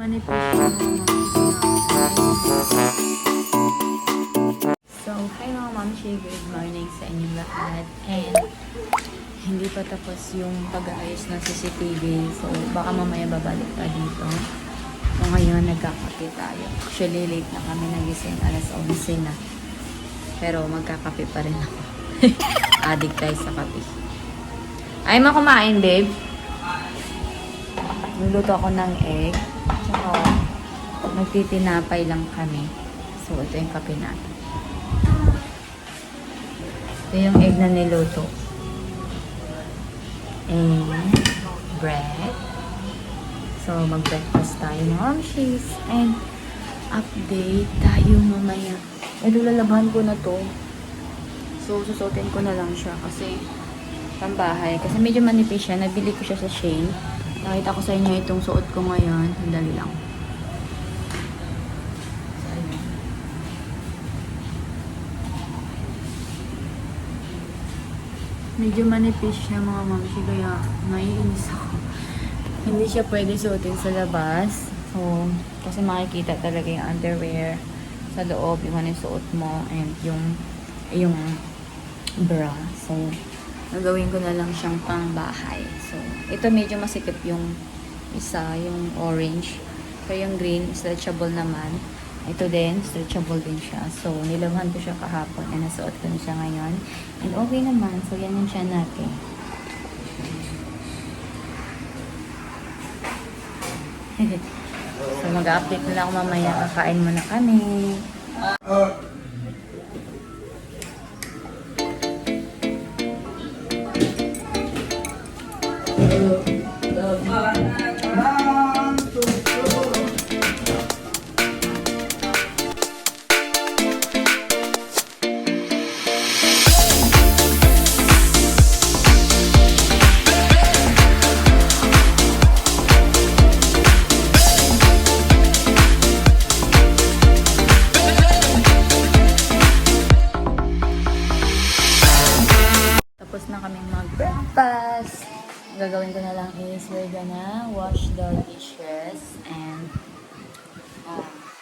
Mga So, hi mga mamshi, good morning sa inyong lahat. And, hindi pa tapos yung pag-aayos ng CCTV. So, baka mamaya babalik pa dito. So, ngayon, nagkakape tayo. Actually, late na kami nagising. Alas 11 na. Pero, magkakape pa rin ako. Addict tayo sa kape. Ay, mo kumain, babe. Nagluto ako ng egg. Tsaka, nagtitinapay lang kami. So, ito yung kape natin. Ito yung egg na niluto. And, bread. So, mag-breakfast tayo mga mamshis. And, update tayo mamaya. Eh, lalabahan ko na to. So, susutin ko na lang siya kasi pambahay. Kasi medyo manipis siya. Nabili ko siya sa Shane. Nakita ko sa inyo itong suot ko ngayon. Sandali lang. Medyo manipis siya mga mamsi. Kaya naiinis ako. Hindi siya pwede suotin sa labas. So, kasi makikita talaga yung underwear sa loob, yung ano yung suot mo, and yung yung bra. So, nagawin ko na lang siyang pang bahay. Ito medyo masikip yung isa, yung orange. Pero yung green, stretchable naman. Ito din, stretchable din siya. So, nilabhan ko siya kahapon and nasuot ko siya ngayon. And okay naman. So, yan yung siya natin. so, mag-update na lang mamaya. Kakain muna kami. Tapos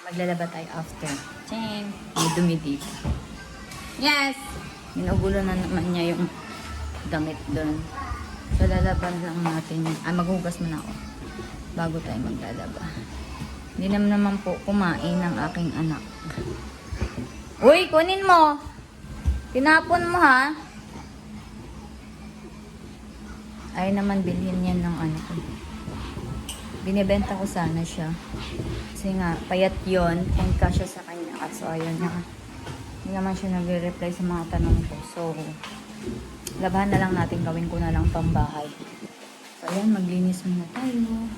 maglalaba tayo after. Ching! May dumi. Yes! Ginugulo na naman niya yung damit doon. So, lalaban lang natin. Ah, maghugas muna ako bago tayo maglalaba. Hindi naman naman po kumain ng aking anak. Uy, kunin mo! Tinapon mo ha? Ay naman bilhin yan ng ano ko. Binibenta ko sana siya. Kasi nga, payat yon and kasya sa kanya. Kaso ayun niya. Hindi naman siya nagre-reply sa mga tanong ko. So, labahan na lang natin. Gawin ko na lang pambahay. So, ayan, maglinis muna tayo.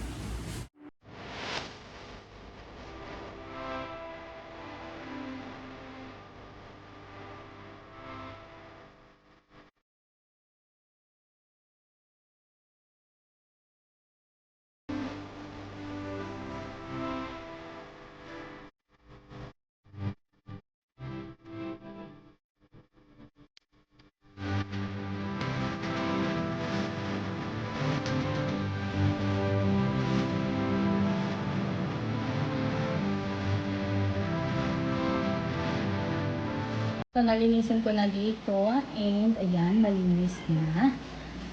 So, nalinisin ko na dito. And, ayan, malinis na.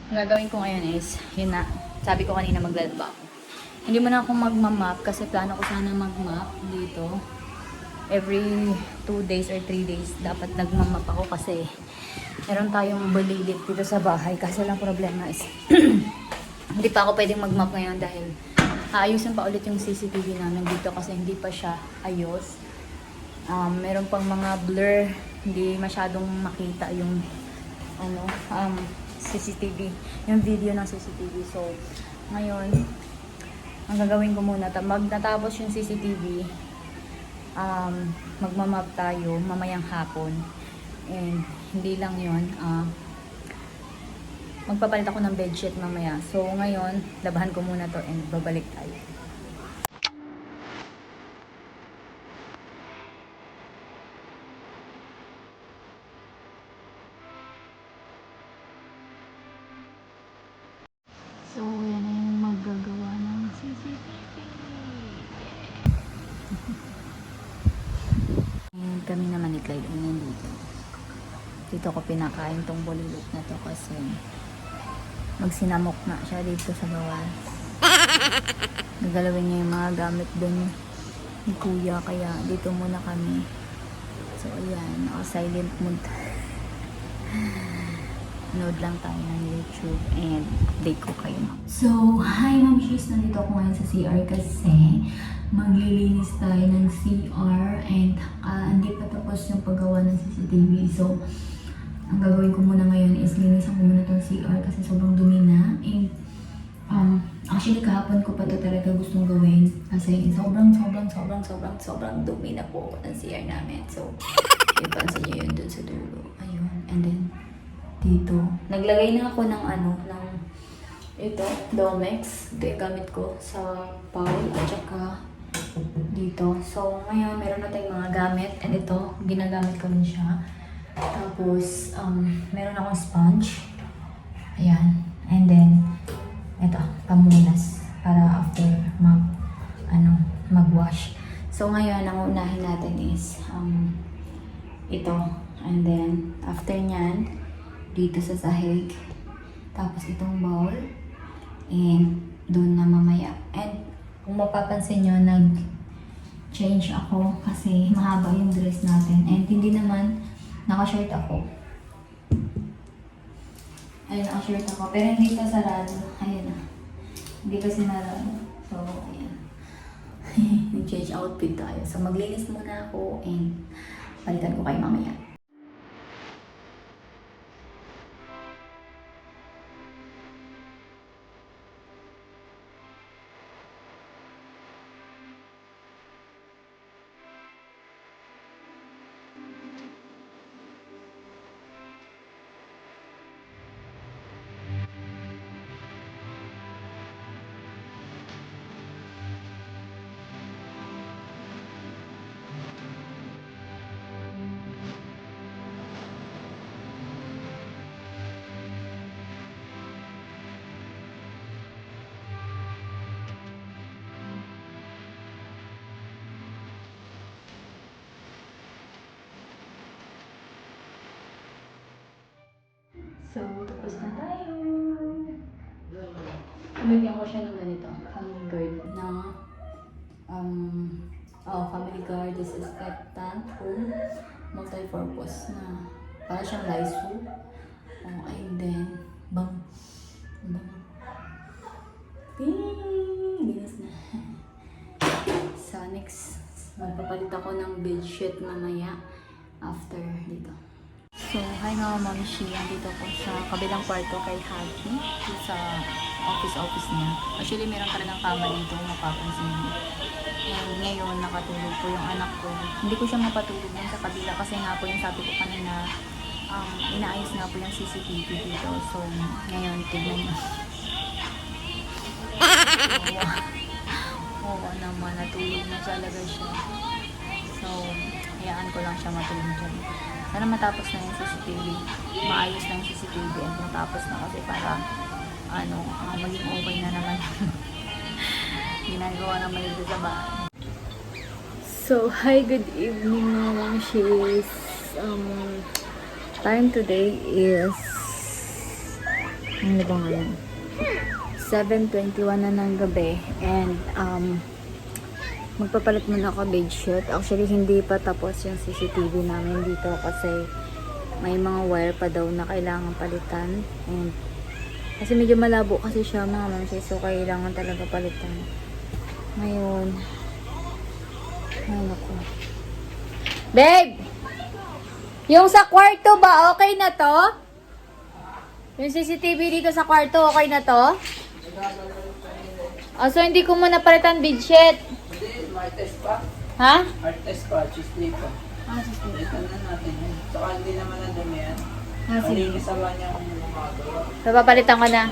Ang gagawin ko ngayon is, yun na, sabi ko kanina maglalaba ako. Hindi mo na ako magmamap kasi plano ko sana magmap dito. Every 2 days or 3 days, dapat nagmamap ako kasi meron tayong bulilit dito sa bahay. Kasi lang problema is, hindi pa ako pwedeng magmap ngayon dahil aayusin pa ulit yung CCTV namin dito kasi hindi pa siya ayos um, meron pang mga blur, hindi masyadong makita yung ano, um, CCTV, yung video ng CCTV. So, ngayon, ang gagawin ko muna, mag natapos yung CCTV, um, magmamap tayo mamayang hapon. And hindi lang yun, ah, magpapalit ako ng bedsheet mamaya. So, ngayon, labahan ko muna to and babalik tayo. Kami naman ni Clyde ay nandito. Dito ko pinakain tong bulilot na to kasi magsinamok na siya dito sa gawas. Nagalawin niya yung mga gamit doon ni kuya kaya dito muna kami. So ayan, naka-silent mode. Nood lang tayo ng YouTube and update ko kayo. So, hi Ma'am She's, nandito ako ngayon sa CR kasi maglilinis tayo ng CR and ah, hindi pa tapos yung paggawa ng CCTV. So, ang gagawin ko muna ngayon is linisan ko muna tong CR kasi sobrang dumi na. And, um, actually kahapon ko pa to talaga gustong gawin kasi sobrang, sobrang, sobrang, sobrang, sobrang dumi na po ng CR namin. So, ipansin nyo yun dun sa dulo. Ayun. And then, dito. Naglagay na ako ng ano, ng ito, Domex. Ito yung gamit ko sa Paul at saka dito. So, ngayon, meron na tayong mga gamit. And ito, ginagamit ko rin siya. Tapos, um, meron akong sponge. Ayan. And then, ito, pamunas. Para after mag, ano, mag-wash. So, ngayon, ang unahin natin is, um, ito. And then, after nyan, dito sa sahig. Tapos itong bowl. And doon na mamaya. And kung mapapansin nyo, nag-change ako kasi mahaba yung dress natin. And hindi naman naka-shirt ako. Ayun, naka-shirt ako. Pero hindi pa sarado. Ayun na. Hindi pa sinarado. So, ayan. Nag-change outfit tayo. So, maglinis muna ako and palitan ko kayo mamaya. So, tapos na tayo. Tumigyan ko siya ng ganito, family guard na um, oh, family guard, disinfectant, home, multi-purpose na para siyang Lysol. Oh, and then, bang, bang, Ting! Bilis na. So, next, magpapalit ako ng bedsheet mamaya after dito. So, hi mga mamshi. Andito ko sa kabilang kwarto kay Happy. Sa office-office niya. Actually, meron talagang kama dito, mapapansin niyo. And ngayon, nakatulog po yung anak ko. Hindi ko siya mapatulog dun sa kabila kasi nga po yung sabi ko kanina, um, inaayos nga po yung CCTV dito. So, ngayon, tignan niyo. Oo, oo naman, natulog na talaga siya. So, hayaan ko lang siya matulog dyan. Sana matapos na yung CCTV. Maayos na yung CCTV at matapos na kasi para ano, ah, maging okay na naman. Ginagawa naman ito sa bahay. So, hi, good evening mga mamshis. Um, time today is ano ba ngayon? 7.21 na ng gabi and um, magpapalit muna ako bedsheet. Actually, hindi pa tapos yung CCTV namin dito kasi may mga wire pa daw na kailangan palitan. And, kasi medyo malabo kasi siya mga mamsi, so kailangan talaga palitan. Ngayon, ay naku. Babe! Yung sa kwarto ba, okay na to? Yung CCTV dito sa kwarto, okay na to? Oh, so hindi ko muna palitan bedsheet. Hindi, may test pa. Ha? Art test pa, cheese dito. Ah, sige. Dito na natin. Saka hindi naman na dumi yan. Ah, sige. Malinis naman yung gumagawa. So, papalitan ko na.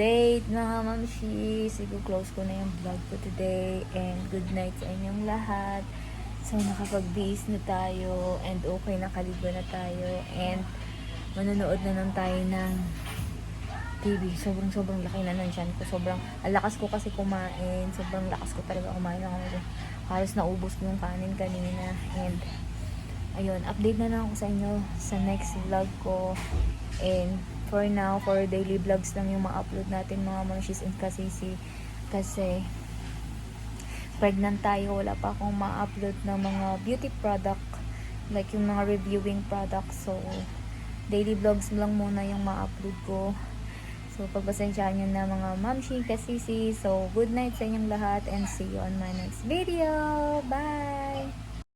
Night mga mamshi. Siguro close ko na yung vlog ko today. And good night sa inyong lahat. So, nakapag-base na tayo. And okay, nakaligo na tayo. And manonood na lang tayo ng TV. Sobrang sobrang laki na tiyan ko. Sobrang, ang lakas ko kasi kumain. Sobrang lakas ko talaga kumain. Ako, halos naubos ko yung kanin kanina. And, ayun, update na lang ako sa inyo sa next vlog ko. And, for now, for daily vlogs lang yung ma-upload natin mga monshis and kasisi. Kasi, pregnant tayo. Wala pa akong ma-upload ng mga beauty product. Like yung mga reviewing products. So, daily vlogs lang muna yung ma-upload ko. So, pagpasensyahan nyo na mga mamshi, kasisi. So, good night sa inyong lahat and see you on my next video. Bye!